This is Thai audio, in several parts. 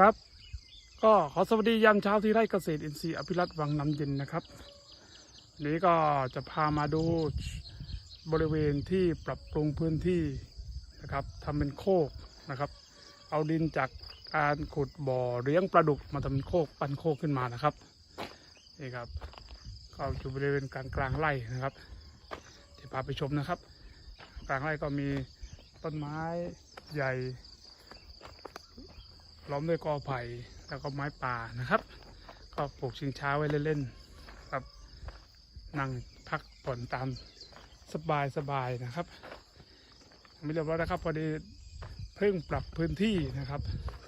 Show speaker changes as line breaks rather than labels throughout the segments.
ครับ ก็ขอสวัสดียามเช้าที่ไร่เกษตรอินทรีย์อภิรัตวังน้ำเย็นนะครับนี้ก็จะพามาดูบริเวณที่ปรับปรุงพื้นที่นะครับทำเป็นโคกนะครับ เอาดินจากการขุดบ่อเลี้ยงปลาดุกมาทำเป็นโคกปั้นโคกขึ้นมานะครับนี่ครับก็อยู่บริเวณกลางกลางไร่นะครับจะพาไปชมนะครับ กลางไร่ก็มีต้นไม้ใหญ่ ล้อมด้วยกอไผ่แล้วก็ไม้ป่านะครับ ก็ปลูกชิงช้าไว้เล่นๆครับ นั่งพักผ่อนตามสบายสบายๆนะครับไม่เรียบร้อยนะครับ พอดีเพิ่งปรับพื้นที่นะครับ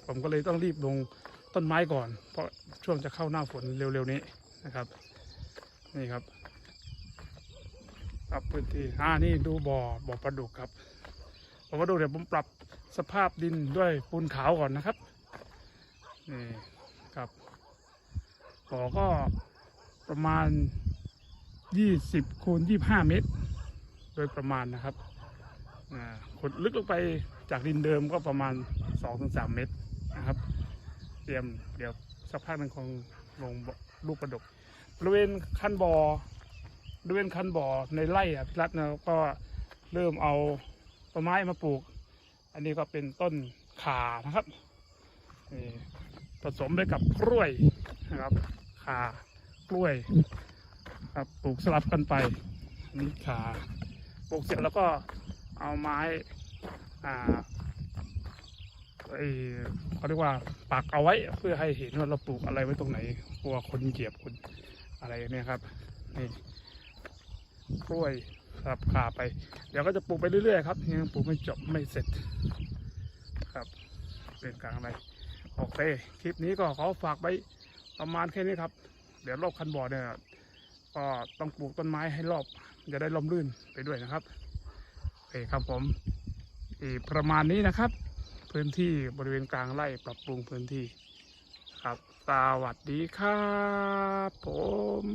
ผมก็เลยต้องรีบลงต้นไม้ก่อน เพราะช่วงจะเข้าหน้าฝนเร็วๆนี้นะครับ นี่ครับปรับพื้นที่อ่านี่ดูบ่อบ่อปลาดุกครับบ่อปลาดุกเดี๋ยวผมปรับสภาพดินด้วยปูนขาวก่อนนะครับ นี่ครับบ่อก็ประมาณยี่สิบคูณยี่ห้าเมตร โดยประมาณนะครับขุดลึกลงไปจากดินเดิมก็ประมาณสองถึงสามเมตรนะครับ เตรียมเดี๋ยวสักพักหนึ่งคงลงลูกประดกบริเวณคันบ่อบริเวณคันบ่อในไร่อะพิรัตน์นะก็เริ่มเอาต้นไม้มาปลูก อันนี้ก็เป็นต้นขานะครับ ผสมไปกับกล้วยนะครับข่ากล้วยครับปลูกสลับกันไปนนี้ข่าปลูกเสร็จแล้วก็เอาไม้อ่าไอเขาเรียกว่าปักเอาไว้เพื่อให้เห็นว่าเราปลูกอะไรไว้ตรงไหนกลัวคนเหยียบคนอะไรเนี่ยครับนี่กล้วยสลับข่าไป เดี๋ยวก็จะปลูกไปเรื่อยๆครับยังปลูกไม่จบไม่เสร็จครับเป็นกลางอะไร โอเค คลิปนี้ก็ขอฝากไว้ประมาณแค่นี้ครับ เดี๋ยวรอบคันบ่อเนี่ยก็ต้องปลูกต้นไม้ให้รอบ จะได้ลมรื่นไปด้วยนะครับโอเคครับผมอีประมาณนี้นะครับ พื้นที่บริเวณกลางไร่ปรับปรุงพื้นที่ครับ สวัสดีครับผม